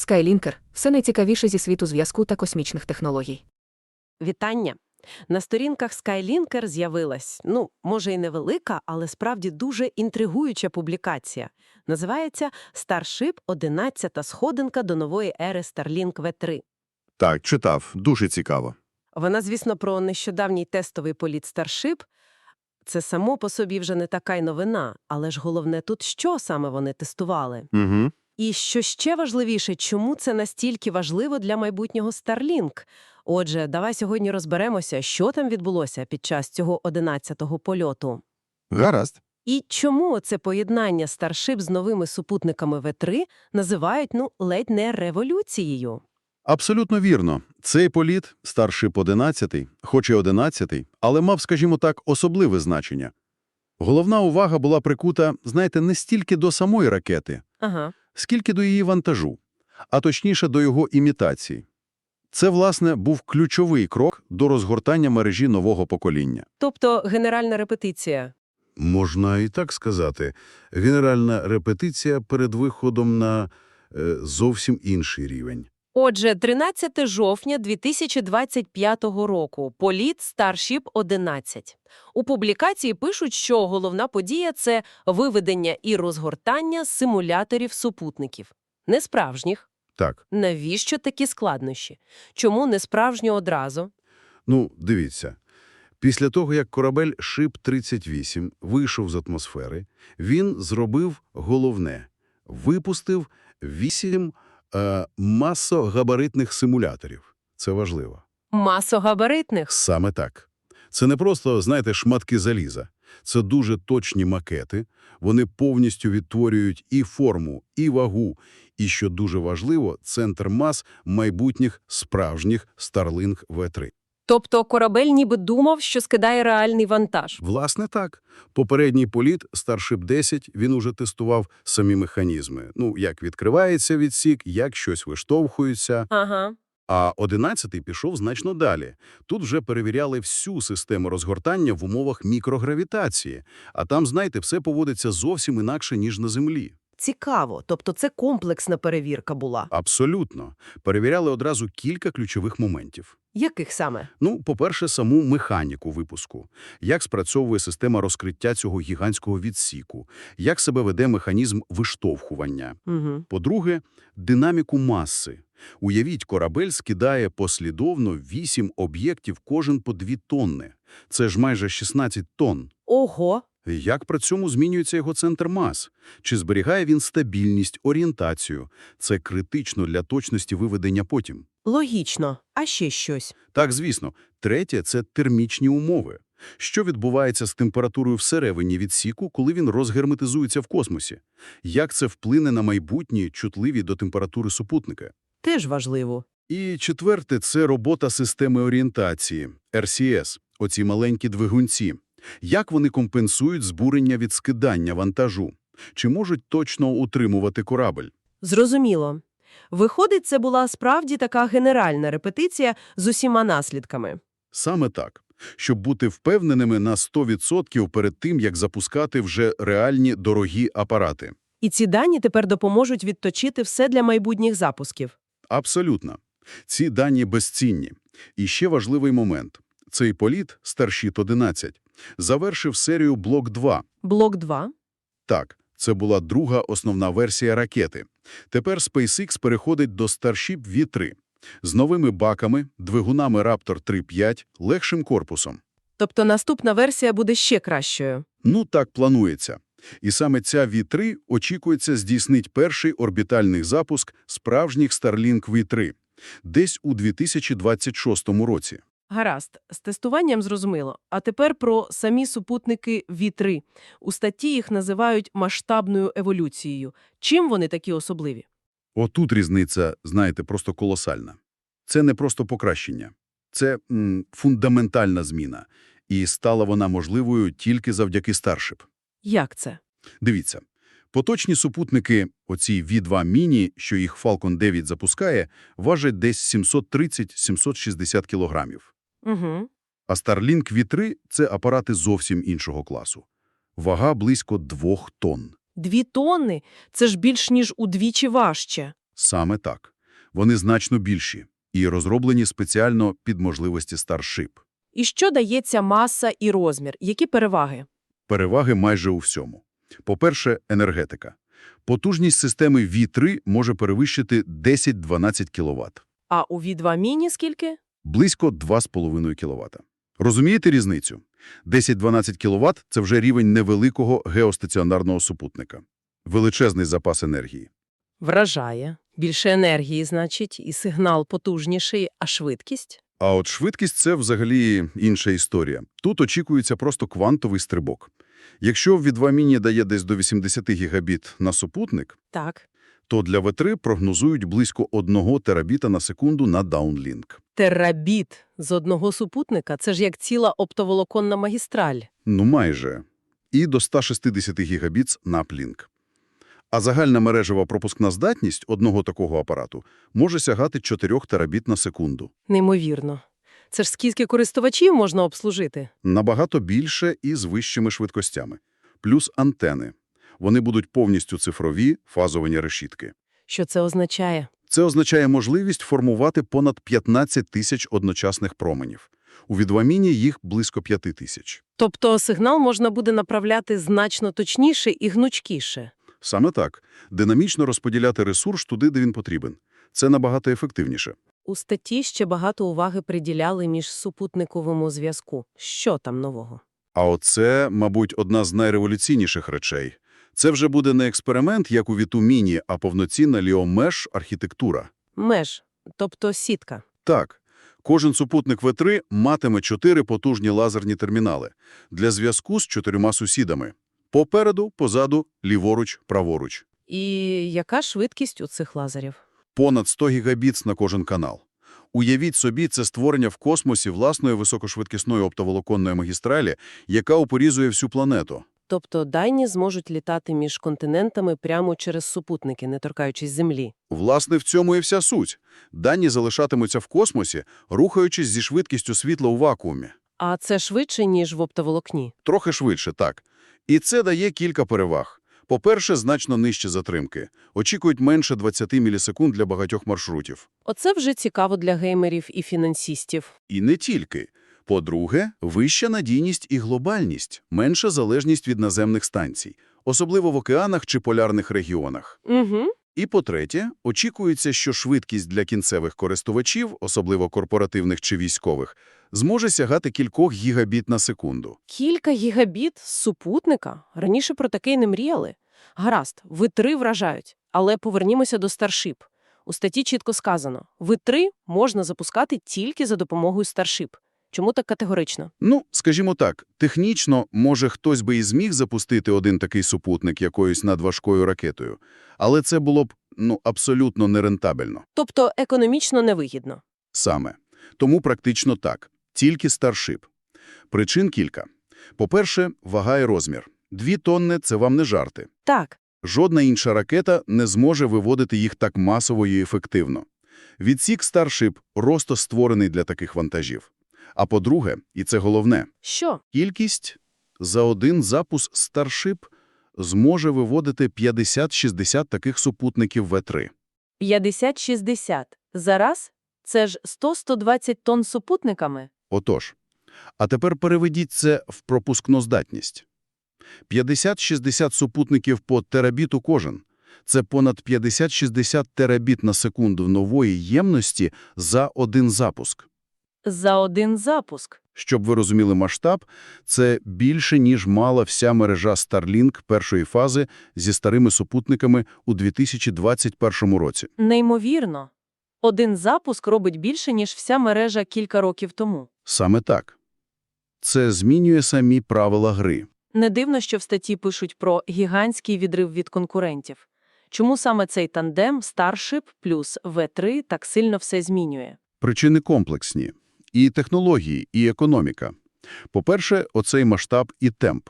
Skylінкер – все найцікавіше зі світу зв'язку та космічних технологій. Вітання! На сторінках Skylінкер з'явилась, ну, може і невелика, але справді дуже інтригуюча публікація. Називається «Старшип – 11-та сходинка до нової ери Starlink V3». Так, читав. Дуже цікаво. Вона, звісно, про нещодавній тестовий політ Starship. Це само по собі вже не така й новина, але ж головне тут, що саме вони тестували. Угу. І що ще важливіше, чому це настільки важливо для майбутнього Starlink? Отже, давай сьогодні розберемося, що там відбулося під час цього 11-го польоту. Гаразд. І чому це поєднання Starship з новими супутниками В3 називають, ну, ледь не революцією? Абсолютно вірно. Цей політ, старшип 11, хоч і 11, але мав, скажімо так, особливе значення. Головна увага була прикута, знаєте, не стільки до самої ракети, Ага. Скільки до її вантажу, а точніше до його імітації. Це, власне, був ключовий крок до розгортання мережі нового покоління. Тобто генеральна репетиція. Можна і так сказати. Генеральна репетиція перед виходом на е, зовсім інший рівень. Отже, 13 жовтня 2025 року. Політ Starship 11. У публікації пишуть, що головна подія – це виведення і розгортання симуляторів супутників. Не справжніх. Так, Навіщо такі складнощі? Чому не справжні одразу? ну, дивіться. Після того, як корабель Шип-38 вийшов з атмосфери, він зробив головне – випустив вісім е, масогабаритних симуляторів. Це важливо. Масогабаритних. Саме так. Це не просто, знаєте, шматки заліза. Це дуже точні макети. Вони повністю відтворюють і форму, і вагу, і, що дуже важливо, центр мас майбутніх справжніх Starlink V3. Тобто корабель ніби думав, що скидає реальний вантаж. Власне так. Попередній політ Starship 10, він уже тестував самі механізми. Ну, як відкривається відсік, як щось виштовхується. Ага. А 11-й пішов значно далі. Тут вже перевіряли всю систему розгортання в умовах мікрогравітації. А там, знаєте, все поводиться зовсім інакше, ніж на Землі. Цікаво. Тобто це комплексна перевірка була. Абсолютно. Перевіряли одразу кілька ключових моментів. Яких саме? Ну, по-перше, саму механіку випуску. Як спрацьовує система розкриття цього гігантського відсіку? Як себе веде механізм виштовхування? Угу. По-друге, динаміку маси. Уявіть, корабель скидає послідовно 8 об'єктів кожен по 2 тонни. Це ж майже 16 тонн. Ого. Як при цьому змінюється його центр мас? Чи зберігає він стабільність, орієнтацію? Це критично для точності виведення потім. Логічно. А ще щось. Так, звісно. Третє – це термічні умови. Що відбувається з температурою всередині відсіку, коли він розгерметизується в космосі? Як це вплине на майбутні, чутливі до температури супутника? Теж важливо. І четверте – це робота системи орієнтації, RCS, оці маленькі двигунці. Як вони компенсують збурення від скидання вантажу? Чи можуть точно утримувати корабель? Зрозуміло. Виходить, це була справді така генеральна репетиція з усіма наслідками. Саме так. Щоб бути впевненими на 100% перед тим, як запускати вже реальні дорогі апарати. І ці дані тепер допоможуть відточити все для майбутніх запусків. Абсолютно. Ці дані безцінні. І ще важливий момент. Цей політ, Starship-11, завершив серію Блок-2. Блок 2. Так, це була друга основна версія ракети. Тепер SpaceX переходить до Starship V3 з новими баками, двигунами Raptor 3.5, легшим корпусом. Тобто наступна версія буде ще кращою. Ну, так планується. І саме ця V3 очікується здійснить перший орбітальний запуск справжніх Starlink V3 десь у 2026 році. Гаразд, з тестуванням зрозуміло. А тепер про самі супутники V3. У статті їх називають масштабною еволюцією. Чим вони такі особливі? Отут різниця, знаєте, просто колосальна. Це не просто покращення. Це м, фундаментальна зміна. І стала вона можливою тільки завдяки Starship. Як це? Дивіться, поточні супутники, оці V2 міні, що їх Falcon 9 запускає, важать десь 730-760 кілограмів. Угу. А Starlink V3 – це апарати зовсім іншого класу. Вага близько 2 тонн. Дві тонни – це ж більш ніж удвічі важче. Саме так. Вони значно більші і розроблені спеціально під можливості Starship. І що дається маса і розмір? Які переваги? Переваги майже у всьому. По-перше, енергетика. Потужність системи V3 може перевищити 10-12 кВт. А у V2 міні скільки? Близько 2,5 кВт. Розумієте різницю? 10-12 кВт – це вже рівень невеликого геостаціонарного супутника. Величезний запас енергії. Вражає. Більше енергії, значить, і сигнал потужніший, а швидкість? А от швидкість – це взагалі інша історія. Тут очікується просто квантовий стрибок. Якщо V2 Mini дає десь до 80 гігабіт на супутник, Так. То для V3 прогнозують близько 1 терабіта на секунду на Downlink. Терабіт з одного супутника – це ж як ціла оптоволоконна магістраль. Ну майже. І до 160 гігабіт на Uplink. А загальна мережева пропускна здатність одного такого апарату може сягати 4 терабіт на секунду. Неймовірно. Це ж скільки користувачів можна обслужити? Набагато більше і з вищими швидкостями. Плюс антени. Вони будуть повністю цифрові, фазовані решітки. Що це означає? Це означає можливість формувати понад 15 тисяч одночасних променів. У відваміні їх близько 5 тисяч. Тобто сигнал можна буде направляти значно точніше і гнучкіше. Саме так. Динамічно розподіляти ресурс туди, де він потрібен. Це набагато ефективніше. У статті ще багато уваги приділяли між супутниковому зв'язку. Що там нового? А оце, мабуть, одна з найреволюційніших речей. Це вже буде не експеримент, як у Вітуміні, а повноцінна ліомеш архітектура. Меж, тобто сітка. Так, кожен супутник В3 матиме чотири потужні лазерні термінали для зв'язку з чотирма сусідами. Попереду, позаду, ліворуч, праворуч. І яка швидкість у цих лазерів? Понад 100 гігабіт на кожен канал. Уявіть собі, це створення в космосі власної високошвидкісної оптоволоконної магістралі, яка опорізує всю планету. Тобто дайні зможуть літати між континентами прямо через супутники, не торкаючись Землі. Власне, в цьому і вся суть. Дані залишатимуться в космосі, рухаючись зі швидкістю світла у вакуумі. А це швидше, ніж в оптоволокні. Трохи швидше, так. І це дає кілька переваг. По-перше, значно нижчі затримки. Очікують менше 20 мілісекунд для багатьох маршрутів. Оце вже цікаво для геймерів і фінансістів. І не тільки. По-друге, вища надійність і глобальність, менша залежність від наземних станцій, особливо в океанах чи полярних регіонах. Угу. І по-третє, очікується, що швидкість для кінцевих користувачів, особливо корпоративних чи військових, зможе сягати кількох гігабіт на секунду. Кілька гігабіт з супутника? Раніше про таке й не мріяли. Гаразд, Ви-3 вражають. Але повернімося до Starship. У статті чітко сказано, Ви-3 можна запускати тільки за допомогою Starship. Чому так категорично? Ну, скажімо так, технічно, може, хтось би і зміг запустити один такий супутник якоюсь надважкою ракетою, але це було б, ну, абсолютно нерентабельно. Тобто економічно невигідно. Саме. Тому практично так. Тільки Starship. Причин кілька. По-перше, вага і розмір. Дві тонни – це вам не жарти. Так, Жодна інша ракета не зможе виводити їх так масово і ефективно. Відсік Starship просто створений для таких вантажів. А по-друге, і це головне, що? кількість за один запуск Starship зможе виводити 50-60 таких супутників В3. 50-60. Зараз? Це ж 100-120 тонн супутниками? Отож, а тепер переведіть це в пропускну здатність. 50-60 супутників по терабіту кожен. Це понад 50-60 терабіт на секунду нової ємності за один запуск. За один запуск. Щоб ви розуміли масштаб, це більше, ніж мала вся мережа Starlink першої фази зі старими супутниками у 2021 році. Неймовірно. Один запуск робить більше, ніж вся мережа кілька років тому. Саме так. Це змінює самі правила гри. Не дивно, що в статті пишуть про гігантський відрив від конкурентів. Чому саме цей тандем Starship плюс V3 так сильно все змінює? Причини комплексні. І технології, і економіка. По-перше, оцей масштаб і темп.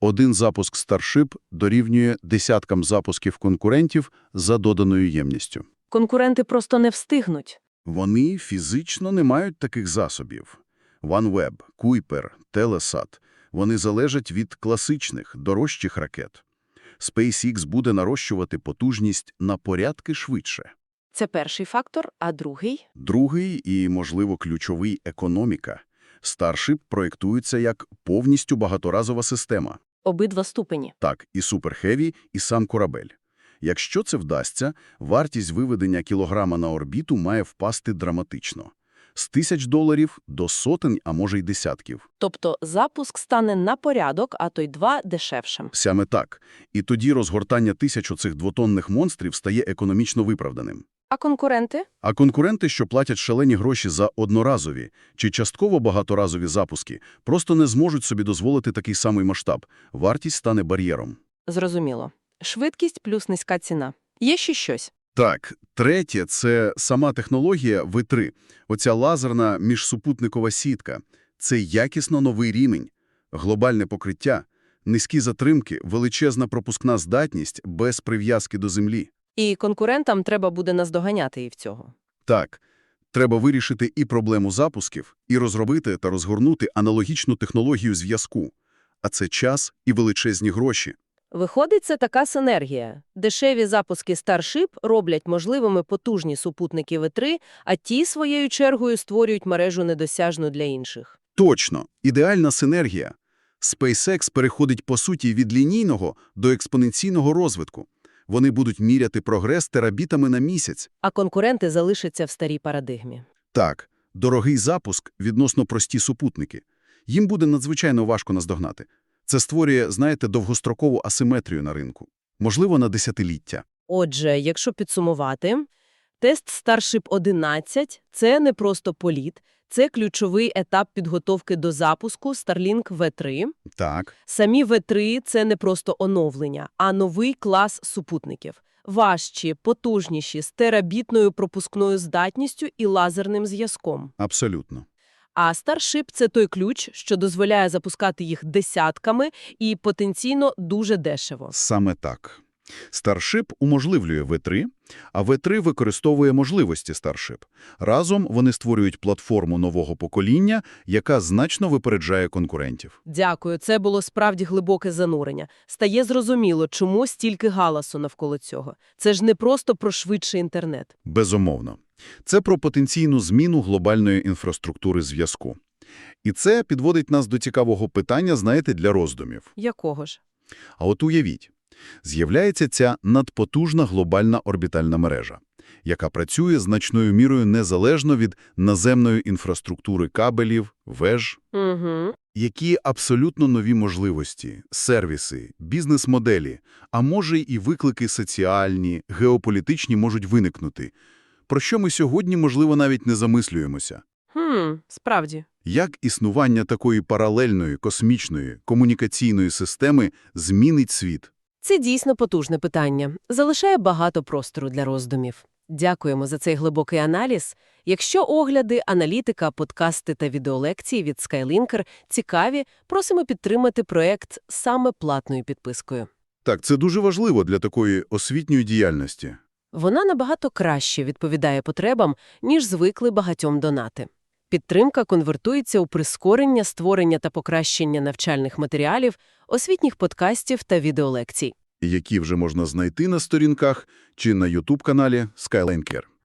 Один запуск Starship дорівнює десяткам запусків конкурентів за доданою ємністю. Конкуренти просто не встигнуть. Вони фізично не мають таких засобів. OneWeb, Kuiper, Telesat – вони залежать від класичних, дорожчих ракет. SpaceX буде нарощувати потужність на порядки швидше. Це перший фактор, а другий? Другий і, можливо, ключовий – економіка. Starship проєктується як повністю багаторазова система. Обидва ступені. Так, і Суперхеві, і сам корабель. Якщо це вдасться, вартість виведення кілограма на орбіту має впасти драматично. З тисяч доларів до сотень, а може й десятків. Тобто запуск стане на порядок, а то й два дешевшим. Саме так. І тоді розгортання тисяч оцих двотонних монстрів стає економічно виправданим. А конкуренти? А конкуренти, що платять шалені гроші за одноразові чи частково багаторазові запуски, просто не зможуть собі дозволити такий самий масштаб. Вартість стане бар'єром. Зрозуміло. Швидкість плюс низька ціна. Є ще щось? Так, третє – це сама технологія В3. Оця лазерна міжсупутникова сітка. Це якісно новий рівень. Глобальне покриття, низькі затримки, величезна пропускна здатність без прив'язки до землі. І конкурентам треба буде наздоганяти і в цього. Так, треба вирішити і проблему запусків, і розробити та розгорнути аналогічну технологію зв'язку. А це час і величезні гроші. Виходить, це така синергія. Дешеві запуски Starship роблять можливими потужні супутники В3, а ті, своєю чергою, створюють мережу недосяжну для інших. Точно, ідеальна синергія. SpaceX переходить, по суті, від лінійного до експоненційного розвитку. Вони будуть міряти прогрес терабітами на місяць. А конкуренти залишаться в старій парадигмі. Так, дорогий запуск відносно прості супутники. Їм буде надзвичайно важко наздогнати. Це створює, знаєте, довгострокову асиметрію на ринку. Можливо, на десятиліття. Отже, якщо підсумувати, тест Starship 11 – це не просто політ, це ключовий етап підготовки до запуску Starlink V3. Так. Самі В3 – це не просто оновлення, а новий клас супутників. Важчі, потужніші, з терабітною пропускною здатністю і лазерним зв'язком. Абсолютно. А Starship – це той ключ, що дозволяє запускати їх десятками і потенційно дуже дешево. Саме так. Starship уможливлює V3, а V3 використовує можливості Starship. Разом вони створюють платформу нового покоління, яка значно випереджає конкурентів. Дякую, це було справді глибоке занурення. Стає зрозуміло, чому стільки галасу навколо цього. Це ж не просто про швидший інтернет. Безумовно. Це про потенційну зміну глобальної інфраструктури зв'язку. І це підводить нас до цікавого питання, знаєте, для роздумів. Якого ж? А от уявіть, з'являється ця надпотужна глобальна орбітальна мережа, яка працює значною мірою незалежно від наземної інфраструктури кабелів, веж, Угу. які абсолютно нові можливості, сервіси, бізнес-моделі, а може і виклики соціальні, геополітичні можуть виникнути, про що ми сьогодні, можливо, навіть не замислюємося. Хм, справді. Як існування такої паралельної космічної комунікаційної системи змінить світ? Це дійсно потужне питання. Залишає багато простору для роздумів. Дякуємо за цей глибокий аналіз. Якщо огляди, аналітика, подкасти та відеолекції від Skylinker цікаві, просимо підтримати проект саме платною підпискою. Так, це дуже важливо для такої освітньої діяльності. Вона набагато краще відповідає потребам, ніж звикли багатьом донати. Підтримка конвертується у прискорення створення та покращення навчальних матеріалів, освітніх подкастів та відеолекцій. які вже можна знайти на сторінках чи на YouTube-каналі Skyline Care.